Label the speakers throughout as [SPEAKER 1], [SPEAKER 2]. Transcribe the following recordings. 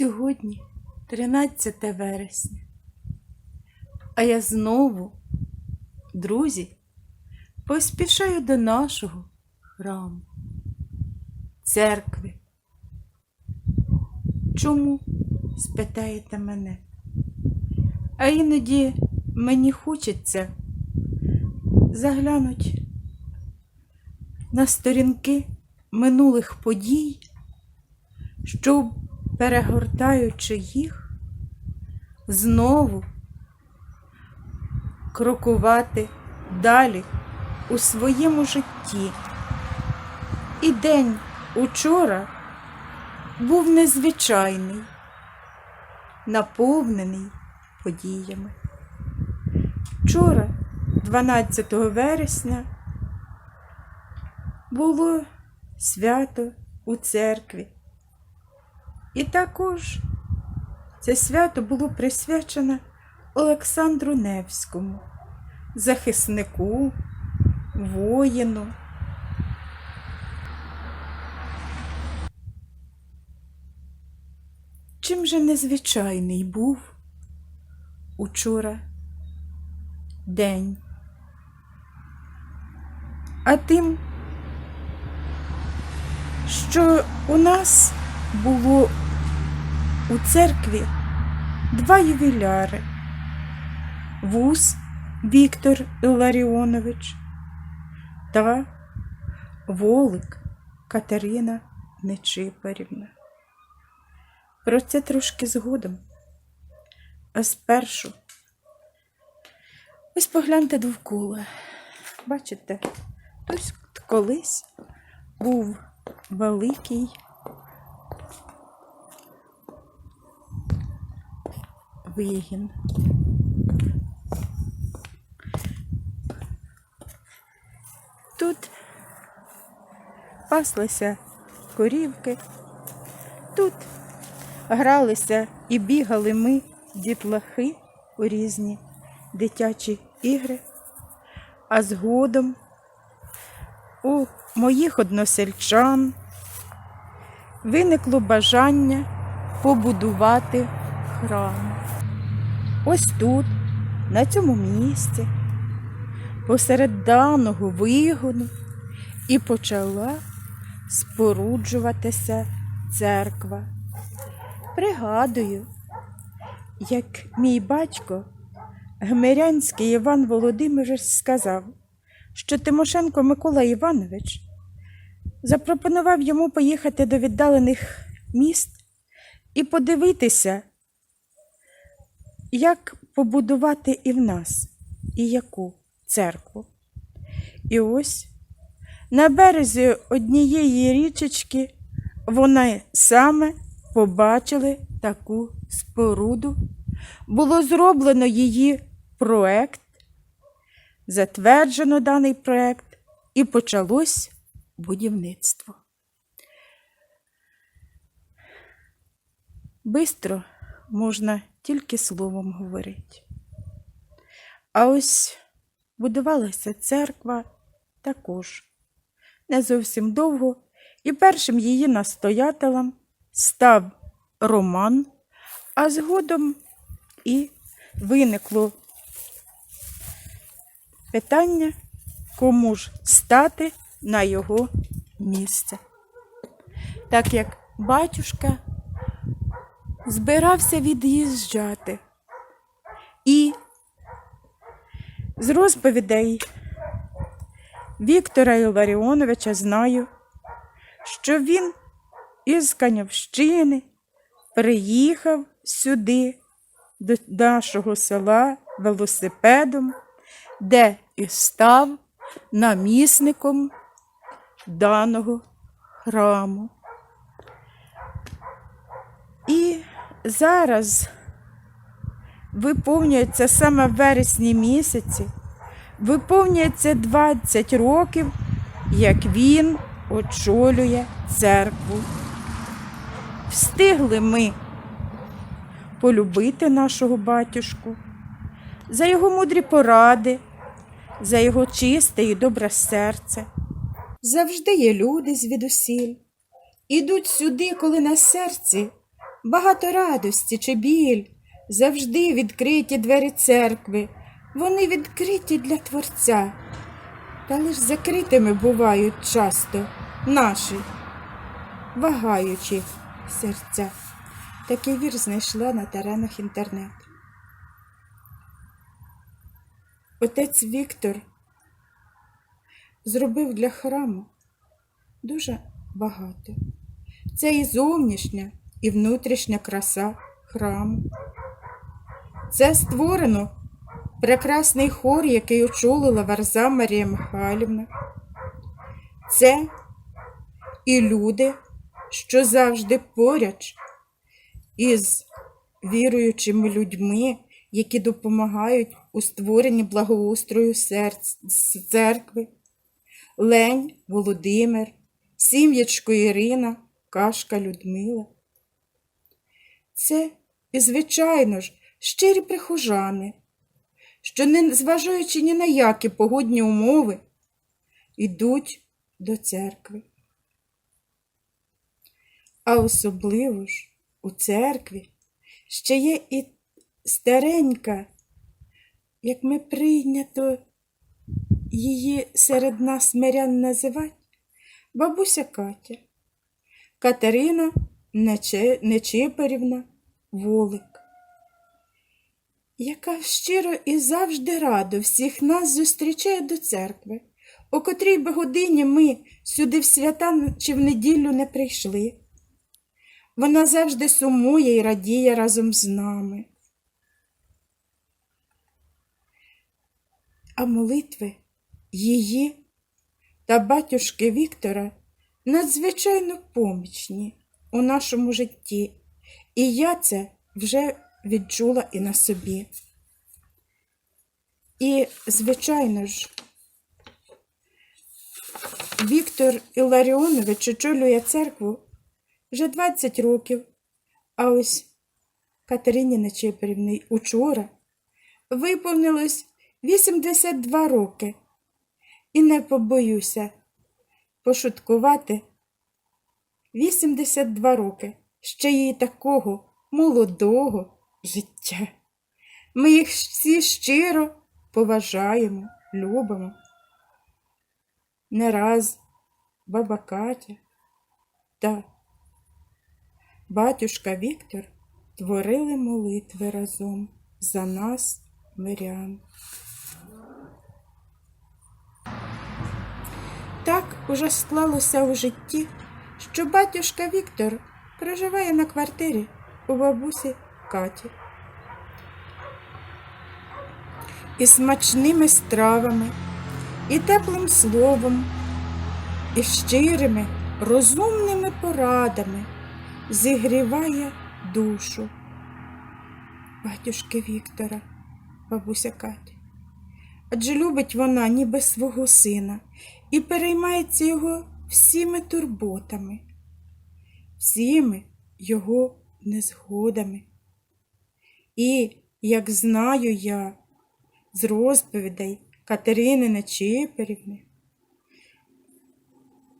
[SPEAKER 1] Сьогодні 13 вересня. А я знову, друзі, поспішаю до нашого храму, церкви. Чому? спитаєте мене. А іноді мені хочеться заглянуть на сторінки минулих подій, щоб, перегортаючи їх, знову крокувати далі у своєму житті. І день учора був незвичайний, наповнений подіями. Вчора, 12 вересня, було свято у церкві. І також це свято було присвячене Олександру Невському, захиснику, воїну. Чим же незвичайний був учора день? А тим, що у нас було у церкві два ювіляри Вус Віктор Іларіонович та Волик Катерина Нечипарівна. Про це трошки згодом. А спершу ось погляньте довкола. Бачите, тут колись був великий вигін. Тут паслися корівки, тут гралися і бігали ми, дітлахи, у різні дитячі ігри, а згодом у моїх односельчан виникло бажання побудувати храм. Ось тут, на цьому місці, посеред даного вигону, і почала споруджуватися церква. Пригадую, як мій батько, Гмирянський Іван Володимирович, сказав, що Тимошенко Микола Іванович запропонував йому поїхати до віддалених міст і подивитися, як побудувати і в нас, і яку церкву. І ось на березі однієї річечки вони саме побачили таку споруду. Було зроблено її проект, затверджено даний проект, і почалось будівництво. Бистро можна тільки словом говорити. А ось будувалася церква також не зовсім довго, і першим її настоятелем став Роман, а згодом і виникло питання, кому ж стати на його місце. Так як батюшка збирався від'їжджати. І з розповідей Віктора Іларіоновича знаю, що він із Канявщини приїхав сюди, до нашого села велосипедом, де і став намісником даного храму. І зараз виповнюється саме в вересні місяці, виповнюється 20 років, як він очолює церкву. Встигли ми полюбити нашого батюшку за його мудрі поради, за його чисте і добре серце. Завжди є люди звідусіль, ідуть сюди, коли на серці багато радості чи біль, завжди відкриті двері церкви. Вони відкриті для Творця, та лиш закритими бувають часто наші, вагаючі серця. Такий вір знайшла на теренах інтернету. Отець Віктор зробив для храму дуже багато. Це і зовнішня, і внутрішня краса храму. Це створено прекрасний хор, який очолила Варза Марія Михайлівна. Це і люди, що завжди поряд із віруючими людьми, які допомагають у створенні благоустрою церкви. Лень Володимир, Сім'ячко Ірина, Кашка Людмила. Це і, звичайно ж, щирі прихожани, що, не зважаючи ні на які погодні умови, йдуть до церкви. А особливо ж у церкві ще є і старенька, як ми прийнято її серед нас мирян називати, бабуся Катя, Катерина Нечипарівна Волик, яка щиро і завжди радо всіх нас зустрічає до церкви, о котрій би годині ми сюди в свята чи в неділю не прийшли. Вона завжди сумує і радіє разом з нами. А молитви її та батюшки Віктора надзвичайно помічні у нашому житті, і я це вже відчула і на собі. І, звичайно ж, Віктор Іларіонович очолює церкву вже 20 років, а ось Катерині Нечипорівні учора виповнилось 82 роки. І не побоюся пошуткувати 82 роки ще їй такого молодого життя. Ми їх всі щиро поважаємо, любимо. Не раз баба Катя та батюшка Віктор творили молитви разом за нас, мирян. Так уже склалося у житті, що батюшка Віктор проживає на квартирі у бабусі Каті. І смачними стравами, і теплим словом, і щирими, розумними порадами зігріває душу батюшки Віктора, бабуся Катя. Адже любить вона ніби свого сина і переймається його всіми турботами, всіми його незгодами. І, як знаю я з розповідей Катерини Нечиперівни,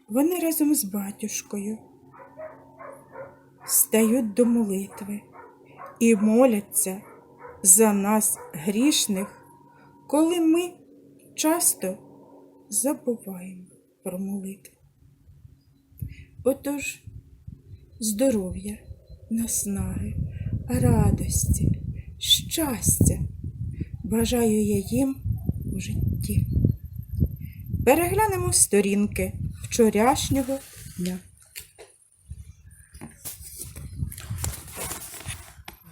[SPEAKER 1] вони разом з батюшкою стають до молитви і моляться за нас грішних, коли ми часто забуваємо про молитву. Отож, здоров'я, наснаги, радості, щастя бажаю я їм у житті. Переглянемо сторінки вчорашнього дня.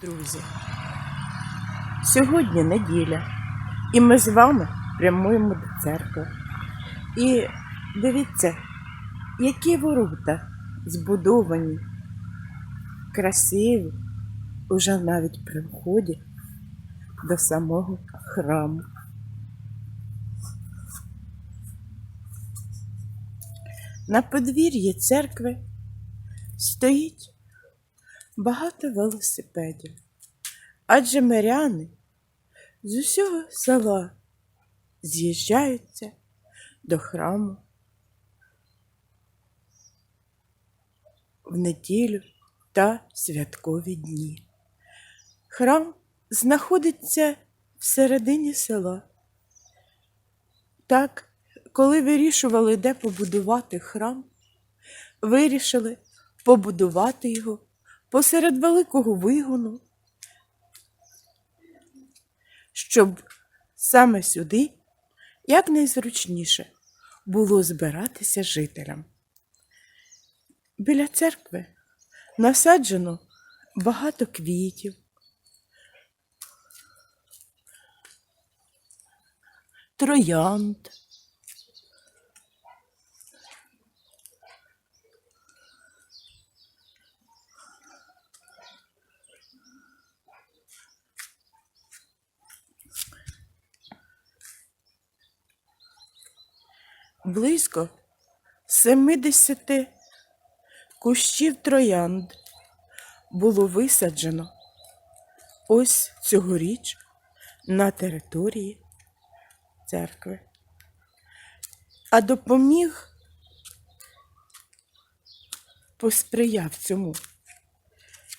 [SPEAKER 2] Друзі, сьогодні неділя, і ми з вами прямуємо до церкви. І дивіться, які ворота збудовані, красиві, уже навіть при вході до самого храму. На подвір'ї церкви стоїть багато велосипедів, адже миряни з усього села з'їжджаються до храму в неділю
[SPEAKER 1] та святкові дні. Храм знаходиться всередині села. Так, коли вирішували, де побудувати храм, вирішили побудувати його посеред великого вигону, щоб саме сюди якнайзручніше було збиратися жителям. Біля церкви насаджено багато квітів. Троянд. Близько 70 кущів троянд було висаджено ось цьогоріч на території церкви. А допоміг посприяв цьому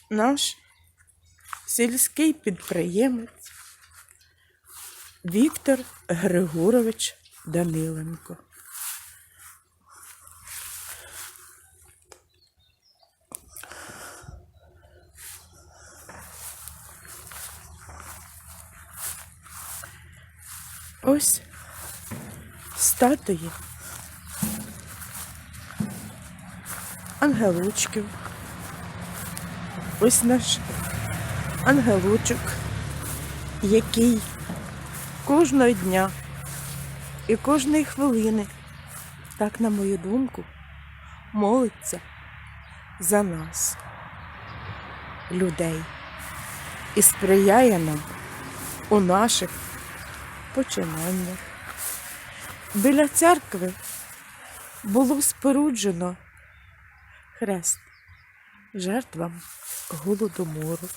[SPEAKER 1] наш сільський підприємець Віктор Григорович Даниленко. Ось статуї ангелочків. Ось наш ангелочок, який кожного дня і кожної хвилини, так, на мою думку, молиться за нас, людей, і сприяє нам у наших починаннях. Біля церкви було споруджено хрест жертвам голодомору.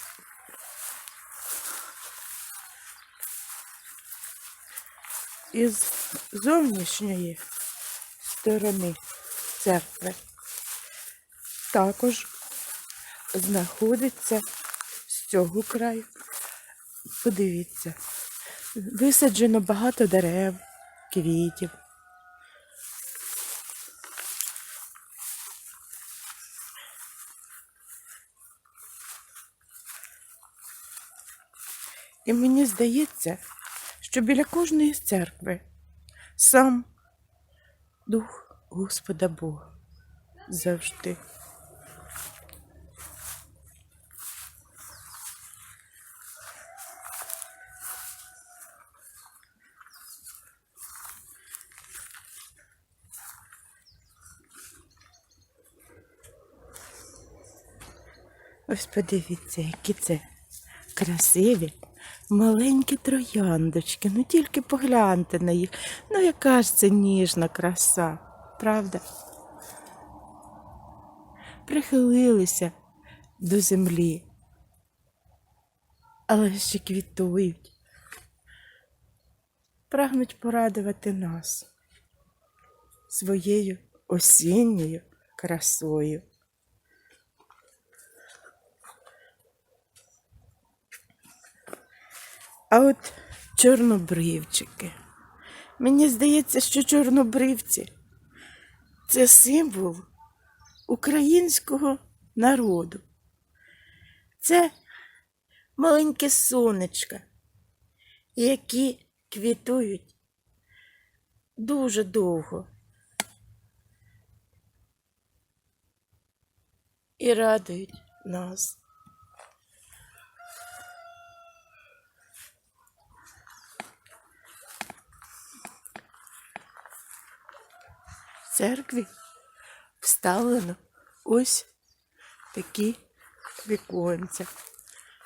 [SPEAKER 1] Із зовнішньої сторони церкви також знаходиться з цього краю. Подивіться, висаджено багато дерев, квітів. І мені здається, що біля кожної церкви сам Дух Господа Бога завжди. Ось подивіться, які це красиві, маленькі трояндочки. Ну тільки погляньте на їх. Ну яка ж це ніжна краса, правда? Прихилилися до землі, але ще квітують, прагнуть порадувати нас своєю осінньою красою. А от чорнобривчики. Мені здається, що чорнобривці це символ українського народу. Це маленьке сонечка, які квітують дуже довго. І радують нас. Церкві вставлено ось такі віконця.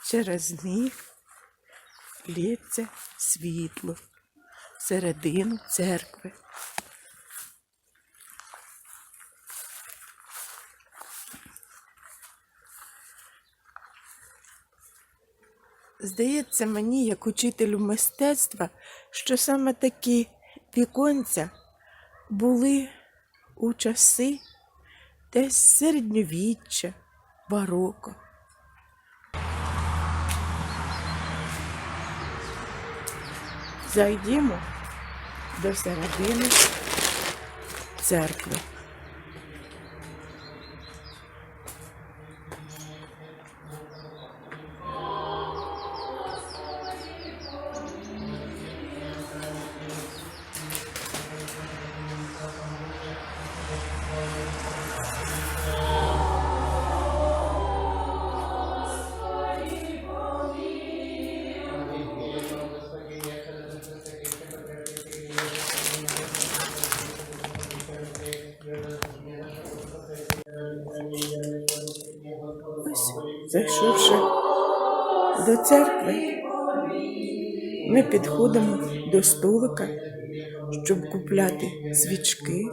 [SPEAKER 1] Через них лється світло всередину церкви. Здається мені, як учителю мистецтва, що саме такі віконця були у часи десь середньовіччя,
[SPEAKER 2] бароко. Зайдімо до середини церкви. Зайшовши до церкви, ми підходимо до столика, щоб купляти свічки.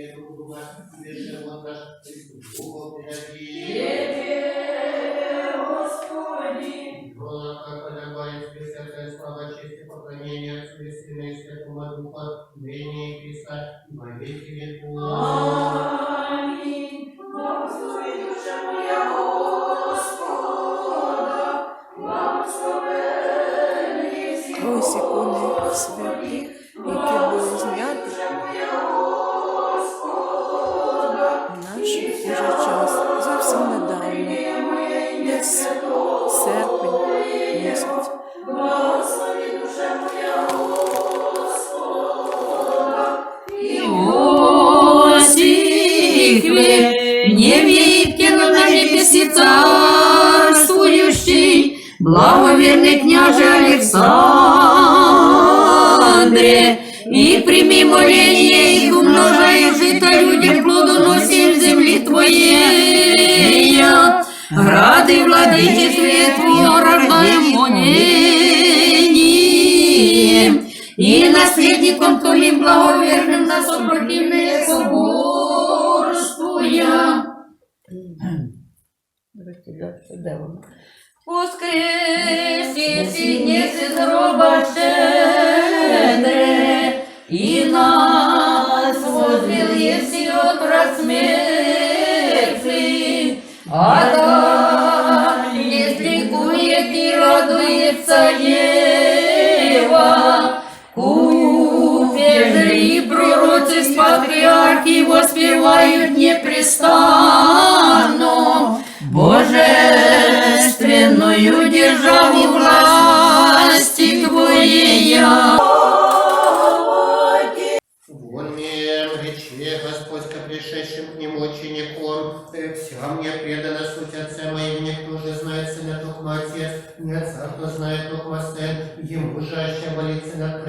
[SPEAKER 2] é do lugar que deixa
[SPEAKER 3] a mandar de volta aqui. царствующий, благоверный княже Александре, и прими моление их, умножая жито людям плодоносим земли Твоей. Рады владычестве Твое рождаем монением, и наследником Твоим благоверным нас
[SPEAKER 4] 아,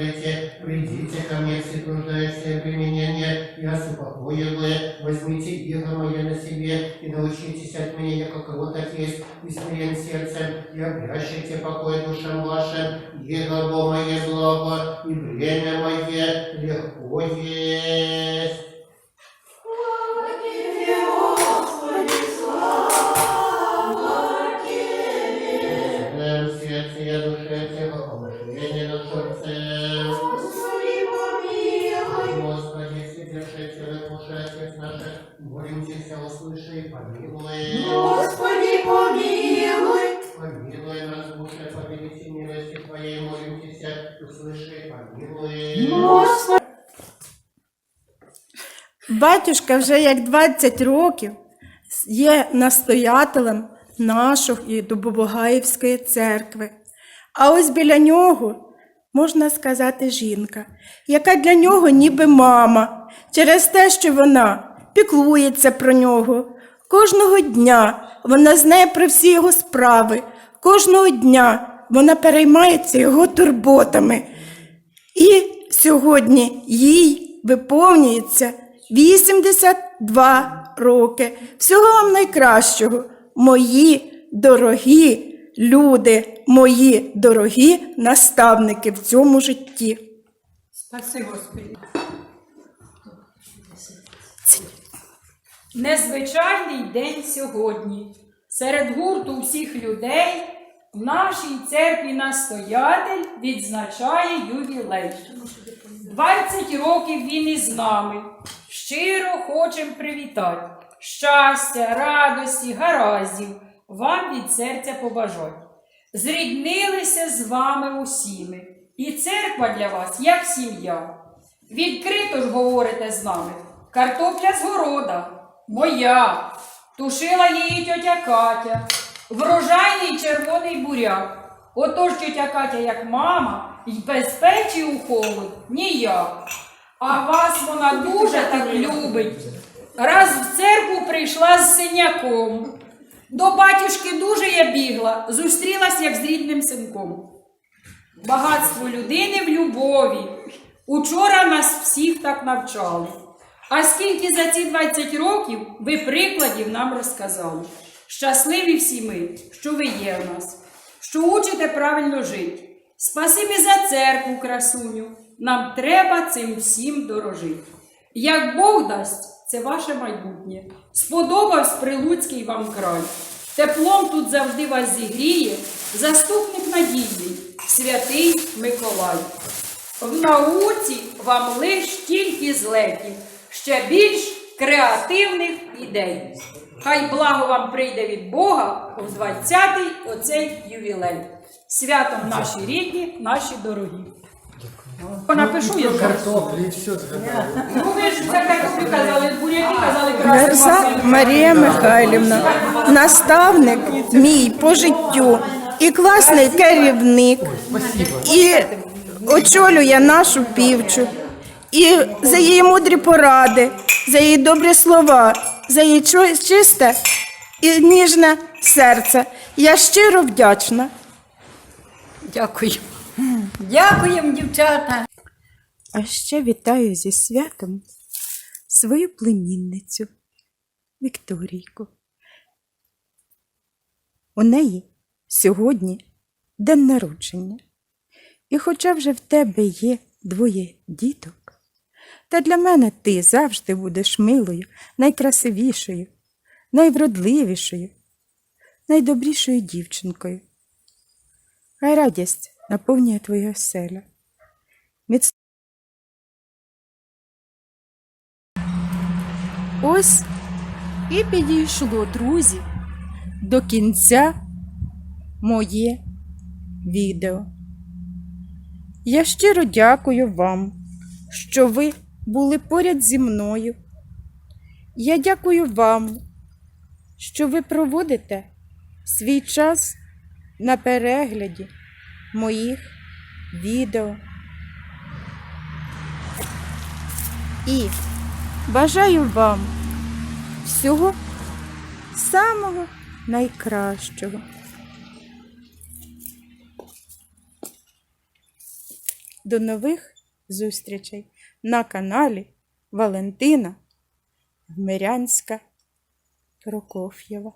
[SPEAKER 4] молиться придите ко мне все труждающие применения, я супокою вы, возьмите иго мое на себе, и научитесь от меня, как его так есть, и смирен сердцем, и обрящите покой душам вашим, иго мое злого, и время мое легко есть.
[SPEAKER 1] Батюшка вже як 20 років є настоятелем нашої Дубовогаївської церкви. А ось біля нього, можна сказати, жінка, яка для нього ніби мама, через те, що вона піклується про нього. Кожного дня вона знає про всі його справи, кожного дня вона переймається його турботами. І сьогодні їй виповнюється 82 роки. Всього вам найкращого, мої дорогі люди, мої дорогі наставники в цьому житті.
[SPEAKER 5] Спаси Господи. Незвичайний день сьогодні. Серед гурту всіх людей в нашій церкві настоятель відзначає ювілей. 20 років він із нами. Щиро хочем привітати. Щастя, радості, гараздів вам від серця побажать. Зріднилися з вами усіми, і церква для вас як сім'я. Відкрито ж говорите з нами. Картопля з города, моя. Тушила її тьотя Катя. Врожайний червоний буряк. Отож тьотя Катя, як мама, й без печі у холод ніяк. А вас вона дуже так любить. Раз в церкву прийшла з синяком. До батюшки дуже я бігла, зустрілась як з рідним синком. Багатство людини в любові. Учора нас всіх так навчали. А скільки за ці 20 років ви прикладів нам розказали. Щасливі всі ми, що ви є в нас, що учите правильно жити. Спасибі за церкву, красуню. Нам треба цим всім дорожити. Як Бог дасть, це ваше майбутнє. Сподобавсь Прилуцький вам край. Теплом тут завжди вас зігріє, заступник надії, святий Миколай. В науці вам лиш тільки злетів, ще більш креативних ідей. Хай благо вам прийде від Бога в 20-й оцей ювілей. Святом наші рідні, наші дорогі. Напишу я.
[SPEAKER 6] Картоплі, все згадали.
[SPEAKER 5] Ну ви ж за картоплю казали, буряки казали
[SPEAKER 7] Верза
[SPEAKER 5] красиво.
[SPEAKER 7] Марія Михайлівна, наставник мій по життю і класний керівник, і очолює нашу півчу. І за її мудрі поради, за її добрі слова, за її чисте і ніжне серце. Я щиро вдячна.
[SPEAKER 8] Дякую. Дякуємо, дівчата.
[SPEAKER 1] А ще вітаю зі святом свою племінницю Вікторійку. У неї сьогодні день народження. І хоча вже в тебе є двоє діток, та для мене ти завжди будеш милою, найкрасивішою, найвродливішою, найдобрішою дівчинкою. Хай радість наповнює твою оселю. Міц... Ось і підійшло, друзі, до кінця моє відео. Я щиро дякую вам, що ви були поряд зі мною. Я дякую вам, що ви проводите свій час на перегляді моїх відео. І бажаю вам всього самого найкращого. До нових зустрічей на каналі Валентина Гмирянська Прокоф'єва.